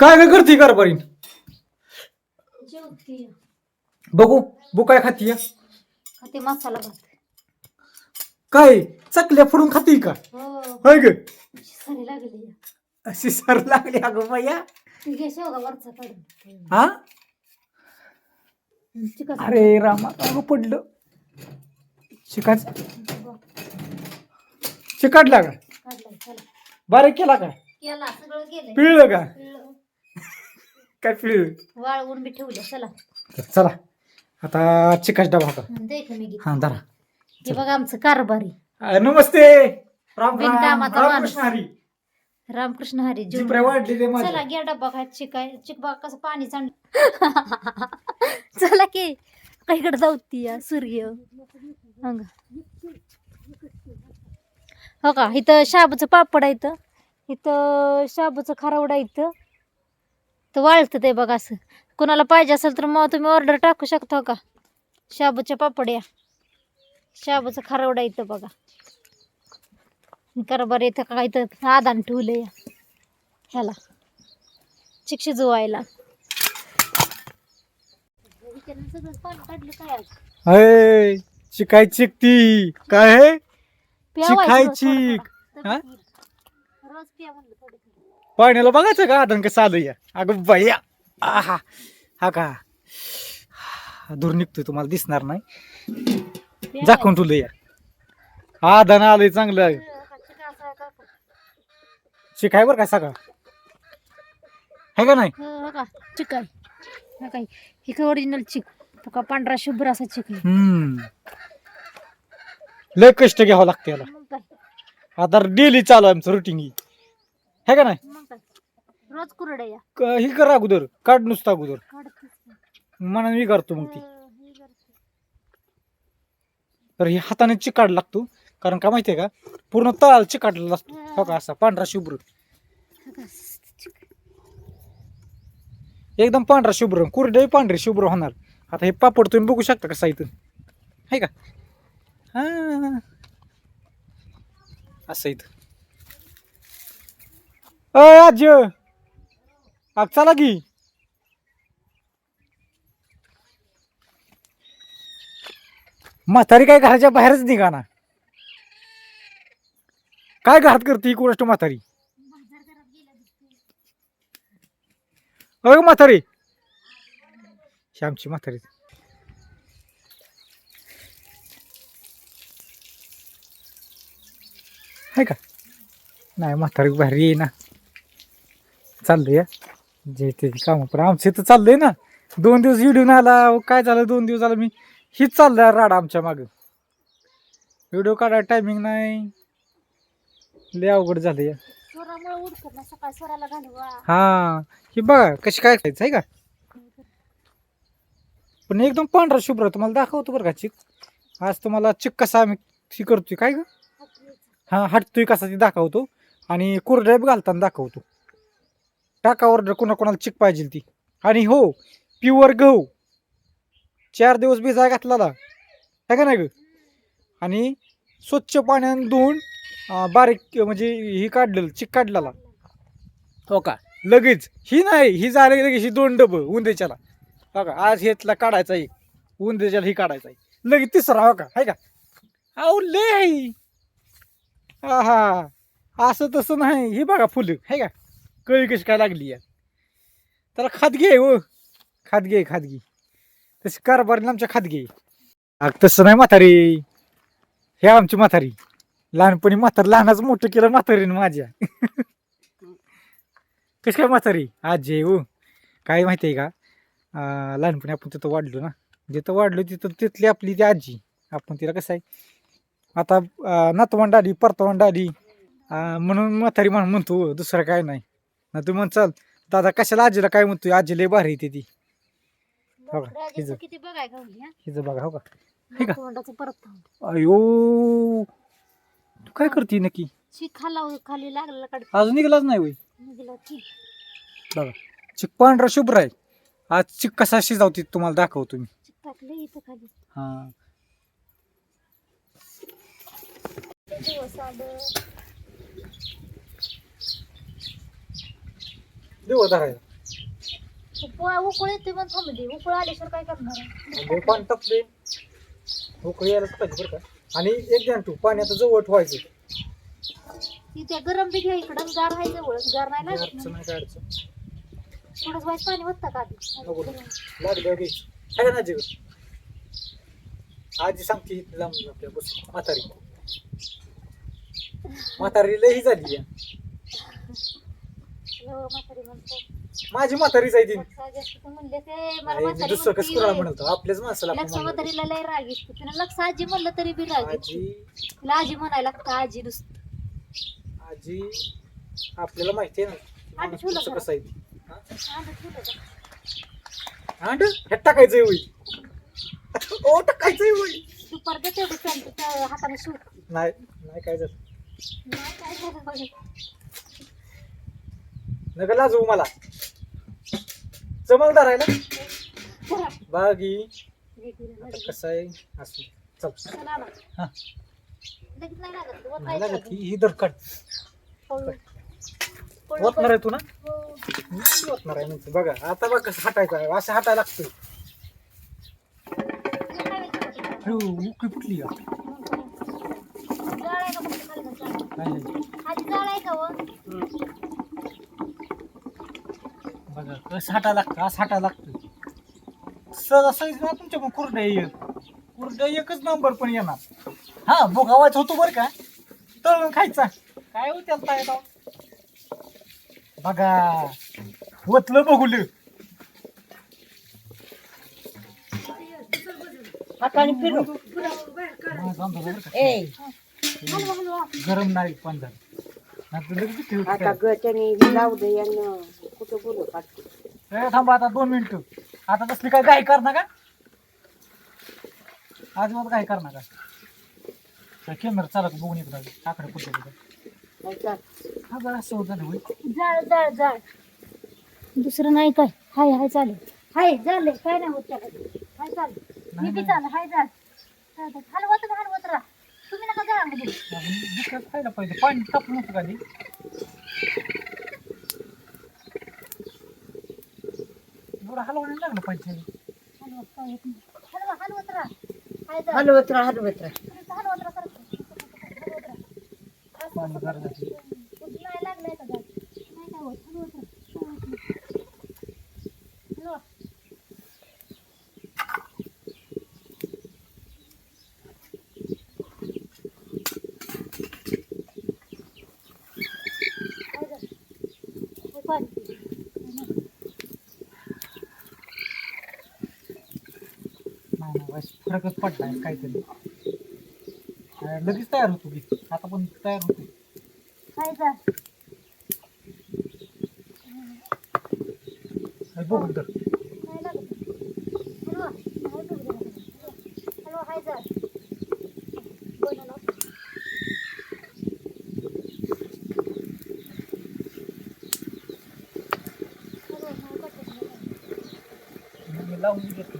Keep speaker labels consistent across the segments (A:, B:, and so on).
A: काय काय करते कारभारीन?
B: जेवती.
A: बघू बघू काय खाती
B: खाते मसाला भात.
A: काय चकल्या फोडून खाती का?
B: हो.
A: होय ग.
B: सरी लागली
A: अशी सर लागली अगं बाया.
B: ती घे शेवगा वरचा काढून.
A: हा?
B: चिकन.
A: अरे रामा अगं पडलं? शिकाच चिकाटला का? बारीक केला का?
B: केला सगळं गेलंय
A: पिळलं का?
B: पिळलं.
A: काय
B: वाळवून बी ठेवलं चला.
A: तर चला. आता चिकाच डबा का
B: हं, दे का मी.
A: हा धरा.
B: हे बघा आमचं कारभारी.
A: अ, नमस्ते. राम राम
B: बिनकामाचा माणूस.
A: रामकृष्ण हरी.
B: रामकृष्ण हरी जीव. चला घ्या डब्बा काय चिकाय चिक बघा कसं पाणी चांड चला की काहीकडे जाऊ ती या सूर्य. अंग. हो का? इथं शाबूचं पापड आहे इथं. इथं शाबूचं खारवडा आहे इथं. तर वाळतं ते बघा असं. कोणाला पाहिजे असेल तर मग तुम्ही ऑर्डर टाकू शकता का? शाबूच्या पापड्या. शाबूचं खारवडा इथं बघा. कारभार इथं का इथं आदान ठेवलं या ह्याला. चिक शिजवायला
A: अय चिकाय चिकती. काय आहे चिकाय चिक?
B: रोज पिया म्हणलं थोडं.
A: पाण्याला बघायचं का? आदन कसं आलं या अगं बाया आहा. हा का? दूर निघतोय तुम्हाला दिसणार नाही. झाकून तुला या. आदान आलंय चांगलं.
B: का?
A: शिकाय बरं काय सगळं? है का नाही?
B: हो हो का? चिक आहे हो काय का ओरिजिनल चिक? तो का पांढरा शुभ्र असा चिक
A: लय कष्ट घ्यावं लागतं याला. आता डेली चालू आमचं रुटीन है का नाही?
B: मग काय? रोज कुरड्या. या
A: क- ही कर अगोदर काढ नुसतं अगोदर.
B: की.
A: मनाने मी करतो मग ती.
B: हो, हे करते.
A: तर ही हाताने चिकाड लागतो. कारण का माहितीये का? पूर्ण तळाला चिकाटलेला असतो. हो. का? असा पांढरा शुभ्र.
B: हो.
A: एकदम पांढरा शुभ्र. कुरडे पांढरे शुभ्र होणार. आता हे पापड तुम्ही बघू शकता कसं इथं आहे का? हा. असं इथं. अय आज अग चला की. म्हातारी काय घराच्या बाहेरच निघा ना काय घरात करते ही गोष्ट म्हातारी? अय म्हातारी. श्यामची म्हातारी. आहे का? नाही म्हातारी बाहेर येईना. ना चाललंय. या जे ते काम पण आमचे तर चाललंय ना. दोन दिवस व्हिडिओ नाही आला. काय झालं? दोन दिवस झालं मी. हीच चाललंय राडा आमच्या मागं. व्हिडिओ काढायला टायमिंग नाही. लय अवघड झालं या हा. ही बघा कशी काय खायचं आहे का? पण एकदम पांढरा शुभ्र तुम्हाला दाखवतो बरं का चिक. आज तुम्हाला चिक कसा आम्ही करतोय काय ग? हा हटतोय कसा ती दाखवतो. आणि कुरड्या घालताना दाखवतो. टाका ऑर्डर कोणा कोणाला चिक पाहिजे ती. आणि हो प्युअर गहू. चार दिवस भिजाय घातलेला. आहे का नाही ग? आणि स्वच्छ पाण्याने धुवून बारीक म्हणजे ही काढलेलं चिक काढलेला. हो का? लगेच. ही नाही ही झाली लगेच ही दोन डबं उंदेच्याला. हो का? आज हेतला काढायचा एक. उंदेच्याला ही काढायचा एक. लगेच तिसरा हो का? आहे का? लय आहे. आहा. असं तसं नाही. ही बघा फुलं. आहे का? कळी कशी काय लागली या त्याला खात घे हो. खात घे खादगी तशी कारभारी आमच्या खात घे. अग तसं नाही म्हातारी. हे आमची म्हातारी. लहानपणी म्हातार लहानाचं मोठं केलं म्हातारीनं माझ्या. कशी काय म्हातारी? आजी आहे हो. काय माहिती आहे का? लहानपणी आपण तिथं वाढलो ना. जिथं वाढलो तिथं तिथली आपली ती आजी. आपण तिला कसं आहे? आता नातवंड आली परतवंड आली. म्हणून म्हातारी म्हणून म्हणतो दुसरं काय नाही. ना तू म्हण चल. दादा कशाला आजीला काय म्हणतोय? आजी लय भारी येते ती. हो का?
B: राजाचं
A: हिचं.
B: किती बघाय गावली हा?
A: हिचं बघा हो का? हे का?
B: तोंडाचं परत थांब.
A: अयो! तू काय करते नक्की?
B: चिक खाला खाली लागलेला काढ.
A: अजून निघालाच नाही होय?
B: निघाला की.
A: बघा. चिक पांढरा शुभ्र आहे. आज चिक कसा शिजावते तुम्हाला दाखवतो मी.
B: चिक टाकले इथं खाली.
A: हा.
B: दिवस आलं?
A: देऊ
B: उकळ येते थांबली उकळ आल्याशिवाय काय करणार आहे?
A: म्हणजे पाणी टाकले उकळी यायलाच पाहिजे बरं का. आणि एक जण तू पाण्यात जवळ ठेवायचं
B: ती त्या गरम बी घ्या इकडं आणि गार आहे जवळ. गार नाही
A: अडचण. नाही काय अडचण
B: थोडंच वाईट पाणी होतं का
A: नको
B: आधी
A: लागलं आहे का आजी सांगते इथं लांब आपल्या बस. म्हातारी. म्हातारी लई झाली.
B: हो, म्हातारी म्हणतो
A: माझी म्हातारीच आहे ती
B: जास्त म्हणले ते मला
A: नाही, मी
B: म्हातारी
A: दुसरं कसं
B: म्हणती
A: कुणाला. म्हणतो आपल्याच माणसाला आपण
B: लक्ष
A: म्हणतो.
B: म्हातारीला लय राग येतो तिला लक्ष आजी म्हणलं तरी बी राग येतो
A: आजी
B: तिला आजी म्हणायला लागतं आजी नुसतं
A: आजी आपल्याला माहिती आहे ना
B: आजी ठेवलं
A: कसं
B: का?
A: कसं आहे ते. हा?
B: आलं ठेवलं का?
A: अंड हे टाकायचंय होई ओ टाकायचंय होई
B: दुपार दे तेवढी पॅन्ट त्या हाताने शिव
A: नाही नाही काय झालं
B: नाही काय झालं बघ.
A: नका लाजवू मला चमक धरायला
B: चला,
A: बागी
B: घे तिला,
A: आता
B: लगेच.
A: कसं आहे असं चल
B: ना.
A: हा
B: नाही लागत.
A: ही ही दर काढ ओतणार. आहे तू ना
B: हो.
A: मी ओतणार आहे म्हणते बघा आता बघ कसं हटायचं आहे असं हटायला लागतं उकळी फुटली का
B: आहे का?
A: नाही, नाही.
B: आधी आहे वर?
A: बघा कसं हटायला लागतं असं हटायला लागतं सहज साईज ना तुमच्या पण कुरड्या एक. कुरड्या एकच नंबर पण येणार. हा भोगावायचं होतो बरं का? तळून खायचा. काय हो त्याला काय? बघा ओतलं बघुल
C: हाताने फिरू ए
B: हलवा, हलवा.
A: गरम नाही पण झालं
C: आता जाऊ दे यांना. कुठं बोलू काढतो
A: ए, थांबा आता दोन मिनिटं. आता तसली काय गाय करणार का आज मला काय करणार का कॅमेरा चालत बघून राहते आकडे कुठे कुठे
C: चाल
A: हा जरा असं होत झालं होय.
B: जाळ जाळ जाळ. दुसरं नाही काय? हाय हाय चालेल. हाय झाले काय नाही होत त्याला. हाय चालेल. मी बी हाय हलवत
A: आपण दुसऱ्यात खायला पाहिजे पाणी तापलं नव्हतं का ते? एवढं हलवून लागलं पाहिजे.
B: हलवा हलवत राहा
C: हलवत राहा हलवत राहा
B: हलवत राहा.
A: पाणी.
B: कुठं नाही लागलंय का? नाही काय होत हलवत राहा
A: नाही नाही वाईस फरकच पडलाय काहीतरी. अं, लगेच तयार होतो की. आता पण तयार होतो बघून तर.
B: नाही लागत. हाय.
A: मी लावून देत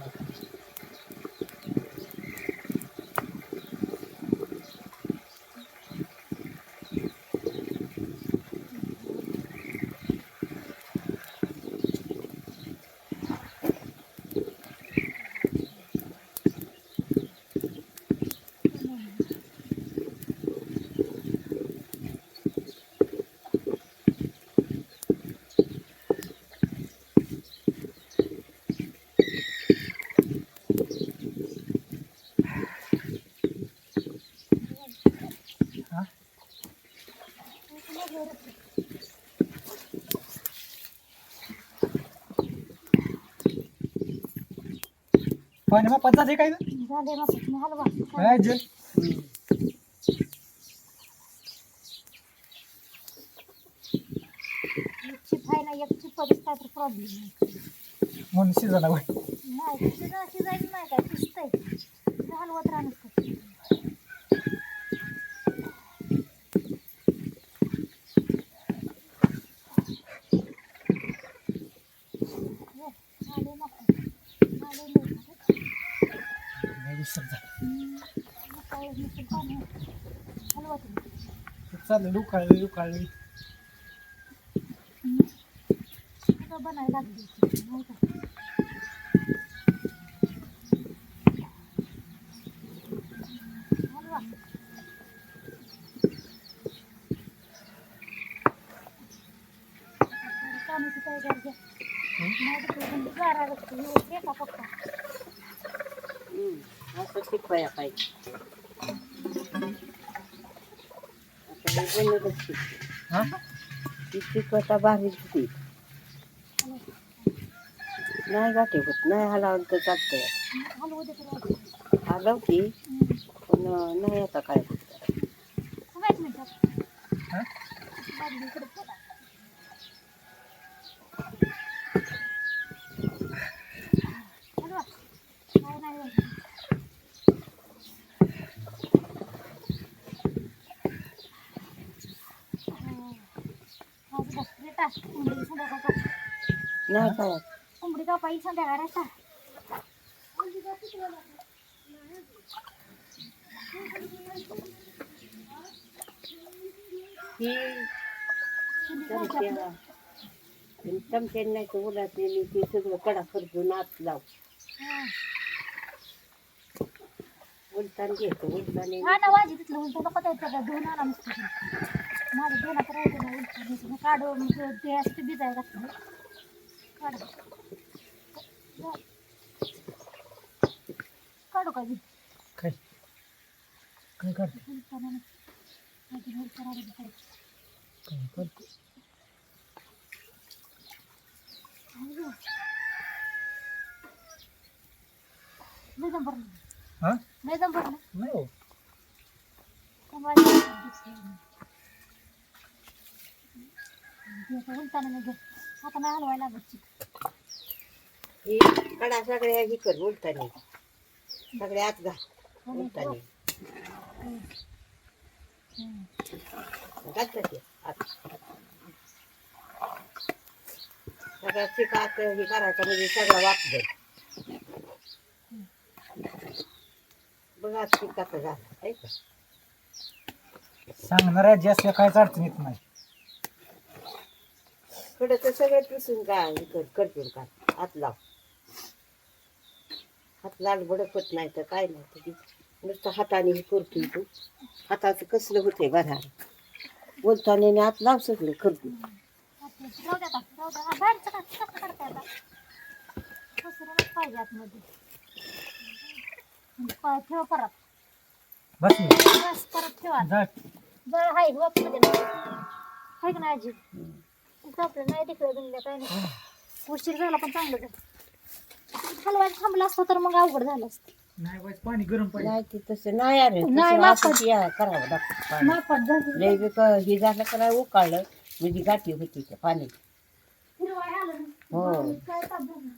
A: पाणी मग पचाच आहे काय?
B: झाले मग हलवा.
A: काय जल
B: एक चिप आहे ना एक चिपच काय तर प्रॉब्लेम
A: म्हणून शिजायला होय
B: नाही शिजा शिजायचं नाही काय शिजतंय हलवत राहणार आले मग आले लवकर.
A: नाही विसर झालं.
B: हम्म. मग काय नुसतं पाणी हलवा तुम्ही
A: चालेल उकाळली
B: दुखाळली आता बनायला लागली नाही का? हलवा. पाण्याची काय गरज आहे? नाही तर तो बंद गारा लागतो. हे एका पक्का.
C: हम्म, असं शिकवाया पाहिजे आता हे बनवलंच शिकते.
A: हा
C: ती शिकवता भारी होती नाही गाठी होत नाही हलावलं तर चालतंय हलवती पण नाही आता काय होत
B: थांबा एक मिनिट.
A: हा?
B: बादली इकडे ठेवा. हलवा. नाही, नाही, नाही. हं. माझं कोंबडी संध्याकाळ का?
C: नाही काय
B: कोंबडी का संध्याकाळ रेटा.
C: ही चमच्या चमचे नाही तर उलाटलेली ती सगळं कडा खर्चून आत लाव
B: हं.
C: उलटान घेतो उलटाने
B: हा ना वाजी तिथलं उलट नको द्यायचं दोन आला नुसतं माझं दोन आता राहिलं ना उलट द्यायचं काढू मग ते असं ते भिजायला लागतं काढ काढू का बी
A: काय काय काढते
B: उलटानं नाही. नाहीतर उलटं राहिलं तर काढू.
A: काय काढते
B: अय्यो. लय दम भरला.
A: हा
B: लय दम भरला.
A: नाही हो
B: पण वाजी दिसलं. ते आता उलटानं घे. आता नाही हलवायला लागत
C: ही कडा सगळ्या ही कर उलटाने. सगळ्या आत घाल उलटाने. घालतात आत. सगळ्या चिक हे करायचं म्हणजे सगळं वापरेल बघा चिक झालं आहे
A: सांगणाऱ्या जास्त असल्या काहीच अडचण येत नाही.
C: कडं तर सगळं पिसून हे कर करतील का हात लाव. हात लाल बडकत नाही तर काय नाही तर ती नुसतं हाताने हे करतोय तू. हाताचं कसलं होतंय बघा. बोलताना हात लाव सगळं करतो.
B: हा, ठेव परत
A: बस.
B: बस परत ठेवा.
A: जा.
B: बरं हाय वापमध्ये हाय का नाही आजी? आपलं नाही तिकडे जमलं काय नाही उशीर झाला पण चांगलं झालं हलवायला थांबलं असतं तर मग अवघड झालं असतं
A: नाही बाई, पाणी गरम पाहिजे
C: नाही ते तसं नाही. असंच या करावं लागतं पाणी.
B: मापात झालं
C: लय बी क- हे झालं का नाही उकाळलं म्हणजे गाठी होती त्या पाणी
B: हिरवाय आलं ना.
C: हो
B: काय ताप झाला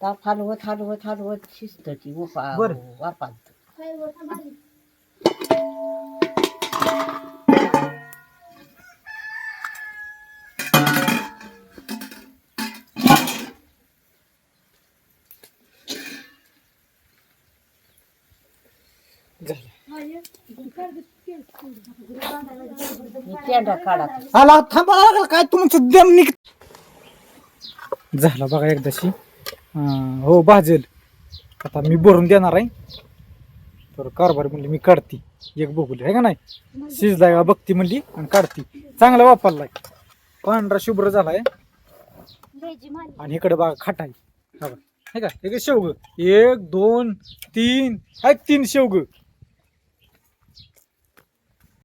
C: ताप हलवत हलवत हलवत शिस्त ती उपा
A: बरं.
C: वापात
B: काय वर थांबाली.
A: झालं
C: काढा.
A: आला थांबा काय तुमचं दम निघ झाला बघा एकदाशी. अं, हो भाजेल. आता मी भरून देणार आहे. तर कारभार म्हणली मी काढती. एक बघूली आहे का नाही? शिजलाय का बघती म्हणली आणि काढती. चांगला वापरलाय. पांढरा शुभ्र झालाय. आणि इकडे बघा खाट आहे. हा बघा. हे का? हे शेवग. एक दोन तीन. आहेत तीन शेवग.